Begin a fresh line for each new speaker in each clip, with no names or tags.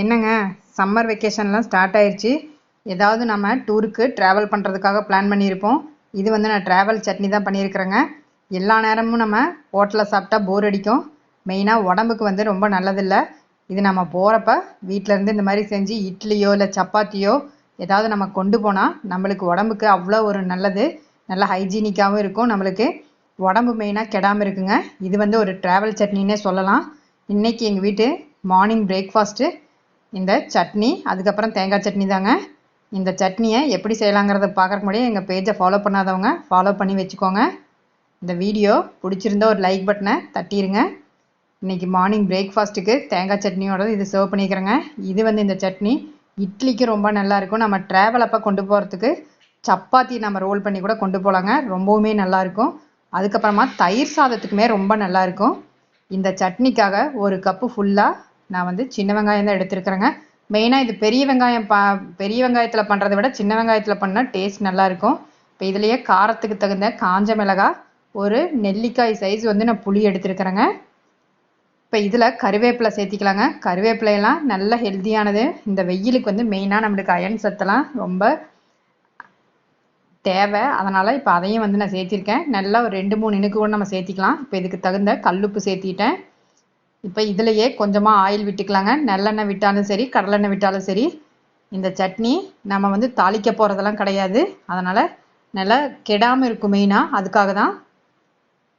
என்னங்க summer வெக்கேஷன்லாம் start ஆயிடுச்சு ஏதாவது நம்ம டூருக்கு ட்ராவல் பண்ணுறதுக்காக பிளான் பண்ணியிருப்போம். இது வந்து நான் ட்ராவல் சட்னி தான் பண்ணியிருக்கிறேங்க. எல்லா நேரமும் நம்ம ஹோட்டலில் சாப்பிட்டா போர் அடிக்கும். மெயினாக உடம்புக்கு வந்து ரொம்ப நல்லதில்லை. இது நம்ம போகிறப்ப வீட்டிலேருந்து இந்த மாதிரி செஞ்சு இட்லியோ இல்லை சப்பாத்தியோ ஏதாவது நம்ம கொண்டு போனால் நம்மளுக்கு உடம்புக்கு அவ்வளோ ஒரு நல்லது. நல்ல ஹைஜீனிக்காகவும் இருக்கும் நம்மளுக்கு. உடம்பு மெயினாக கெடாமல் இருக்குங்க. இது வந்து ஒரு ட்ராவல் சட்னின்னே சொல்லலாம். இன்றைக்கி எங்கள் வீட்டு மார்னிங் பிரேக்ஃபாஸ்ட்டு இந்த சட்னி அதுக்கப்புறம் தேங்காய் சட்னி தாங்க. இந்த சட்னியை எப்படி செய்யலாங்கிறத பார்க்கறக்கு முன்னாடி எங்கள் பேஜை ஃபாலோ பண்ணாதவங்க ஃபாலோ பண்ணி வச்சுக்கோங்க. இந்த வீடியோ பிடிச்சிருந்தா ஒரு லைக் பட்டனை தட்டிடுங்க இன்னைக்கு மார்னிங் பிரேக்ஃபாஸ்ட்டுக்கு தேங்காய் சட்னியோட இது சர்வ் பண்ணிக்கிறேங்க. இது வந்து இந்த சட்னி. இட்லிக்கு ரொம்ப நல்லா இருக்கும். நம்ம ட்ராவல் அப்போ கொண்டு போகிறதுக்கு சப்பாத்தி நம்ம ரோல் பண்ணி கூட கொண்டு போகலாங்க ரொம்பவுமே நல்லா இருக்கும். அதுக்கப்புறமா தயிர் சாதத்துக்குமே ரொம்ப நல்லா இருக்கும். இந்த சட்னிக்காக ஒரு கப்பு ஃபுல்லாக நான் வந்து சின்ன வெங்காயம் தான் எடுத்துருக்குறேங்க. மெயினாக இது பெரிய வெங்காயம் பா பெரிய வெங்காயத்தில் பண்ணுறதை விட சின்ன வெங்காயத்தில் பண்ணால் டேஸ்ட் நல்லாயிருக்கும் இப்போ இதுலேயே காரத்துக்கு தகுந்த காஞ்ச மிளகாய் ஒரு நெல்லிக்காய் சைஸ் வந்து நான் புளி எடுத்துருக்குறேங்க. இப்போ இதில் கருவேப்பிலை சேர்த்திக்கலாங்க. கருவேப்பிலையெல்லாம் நல்ல ஹெல்த்தியானது இந்த வெயிலுக்கு வந்து மெயினாக நம்மளுக்கு அயன் சத்தெல்லாம் ரொம்ப தேவை. அதனால் இப்போ அதையும் வந்து நான் சேர்த்திருக்கேன். நல்லா ஒரு ரெண்டு மூணு இனுக்கு கூட நம்ம சேர்த்திக்கலாம். இப்போ இதுக்கு தகுந்த கல்லுப்பு சேர்த்திட்டேன். இப்போ இதுலையே கொஞ்சமாக ஆயில் விட்டுக்கலாங்க. நல்லெண்ணெய் விட்டாலும் சரி கடலெண்ணெய் விட்டாலும் சரி இந்த சட்னி நம்ம வந்து தாளிக்க போகிறதெல்லாம் கிடையாது. அதனால் நல்லா கெடாமல் இருக்கும் மெயினாக அதுக்காக தான்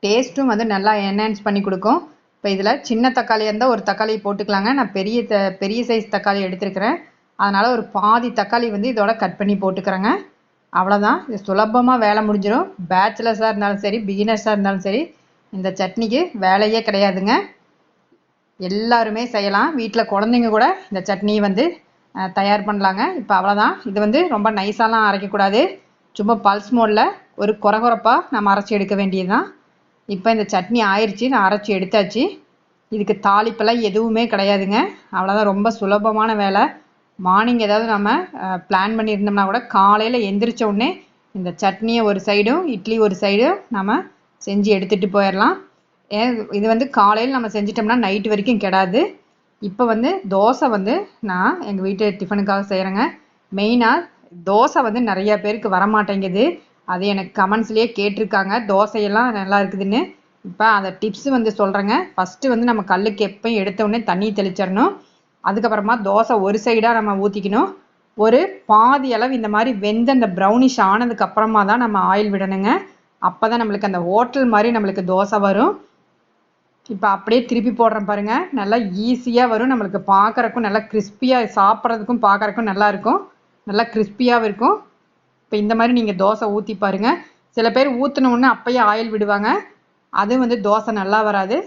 டேஸ்ட்டும் வந்து நல்லா என்ஹான்ஸ் பண்ணி கொடுக்கும். இப்போ இதில் சின்ன தக்காளியாக இருந்தால் ஒரு தக்காளி போட்டுக்கலாங்க. நான் பெரிய த பெரிய சைஸ் தக்காளி எடுத்துருக்கிறேன். அதனால் ஒரு பாதி தக்காளி வந்து இதோட கட் பண்ணி போட்டுக்கிறேங்க. அவ்வளோதான் இது சுலபமாக வேலை முடிஞ்சிடும் பேச்சுலர்ஸாக இருந்தாலும் சரி பிகினர்ஸாக இருந்தாலும் சரி இந்த சட்னிக்கு வேலையே கிடையாதுங்க. எல்லாருமே செய்யலாம். வீட்டில் குழந்தைங்க கூட இந்த சட்னியை வந்து தயார் பண்ணலாங்க. இப்போ அவ்வளோதான் இது வந்து ரொம்ப நைஸாலாம் அரைக்கக்கூடாது. சும்மா பல்ஸ் மோடில் ஒரு குறகுறப்பாக நம்ம அரைச்சி எடுக்க வேண்டியது தான் இப்போ இந்த சட்னி ஆயிடுச்சு நான் அரைச்சி எடுத்தாச்சு. இதுக்கு தாளிப்பெல்லாம் எதுவுமே கிடையாதுங்க. அவ்வளோதான் ரொம்ப சுலபமான வேலை. மார்னிங் ஏதாவது நம்ம பிளான் பண்ணியிருந்தோம்னா கூட காலையில் எந்திரிச்ச உடனே இந்த சட்னியை ஒரு சைடும் இட்லி ஒரு சைடும் நம்ம செஞ்சு எடுத்துகிட்டு போயிடலாம் இது வந்து காலையில் நம்ம செஞ்சிட்டோம்னா நைட்டு வரைக்கும் கெடாது. இப்போ வந்து தோசை வந்து நான் எங்கள் வீட்டு டிஃபனுக்காக செய்கிறேங்க மெயினாக தோசை வந்து நிறைய பேருக்கு வரமாட்டேங்குது. அது எனக்கு கமெண்ட்ஸ்லேயே கேட்டிருக்காங்க. தோசையெல்லாம் நல்லா இருக்குதுன்னு. இப்போ அந்த டிப்ஸ் வந்து சொல்கிறேங்க ஃபஸ்ட்டு வந்து நம்ம கல்லுக்கு எப்பயும் எடுத்த உடனே தண்ணி தெளிச்சிடணும். அதுக்கப்புறமா தோசை ஒரு சைடாக நம்ம ஊற்றிக்கணும் ஒரு பாதி அளவு இந்த மாதிரி வெந்த அந்த ப்ரௌனிஷ் ஆனதுக்கு அப்புறமா தான் நம்ம ஆயில் விடணுங்க. அப்போ தான் நம்மளுக்கு அந்த ஹோட்டல் மாதிரி நம்மளுக்கு தோசை வரும். இப்போ அப்படியே திருப்பி போடுறேன் பாருங்க. நல்லா ஈஸியாக வரும். நம்மளுக்கு பார்க்கறக்கும் நல்லா கிறிஸ்பியாக சாப்பிட்றதுக்கும் பார்க்கறக்கும் நல்லா இருக்கும். நல்லா கிறிஸ்பியாகவும் இருக்கும். இப்போ இந்த மாதிரி நீங்கள் தோசை ஊற்றி பாருங்கள் சில பேர் ஊற்றினோடனே அப்பயே ஆயில் விடுவாங்க. அது வந்து தோசை நல்லா வராது.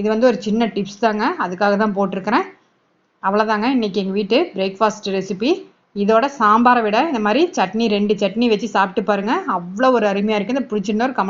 இது வந்து ஒரு சின்ன டிப்ஸ் தாங்க. அதுக்காக தான் போட்டிருக்கிறேன். அவ்வளோதாங்க இன்றைக்கி எங்கள் வீட்டு பிரேக்ஃபாஸ்ட் ரெசிபி இதோட சாம்பாரை விட இந்த மாதிரி சட்னி ரெண்டு சட்னி வச்சு சாப்பிட்டு பாருங்க. அவ்வளோ ஒரு அருமையாக இருக்குது இந்த பிடிச்சிருந்தா ஒரு கமெண்ட்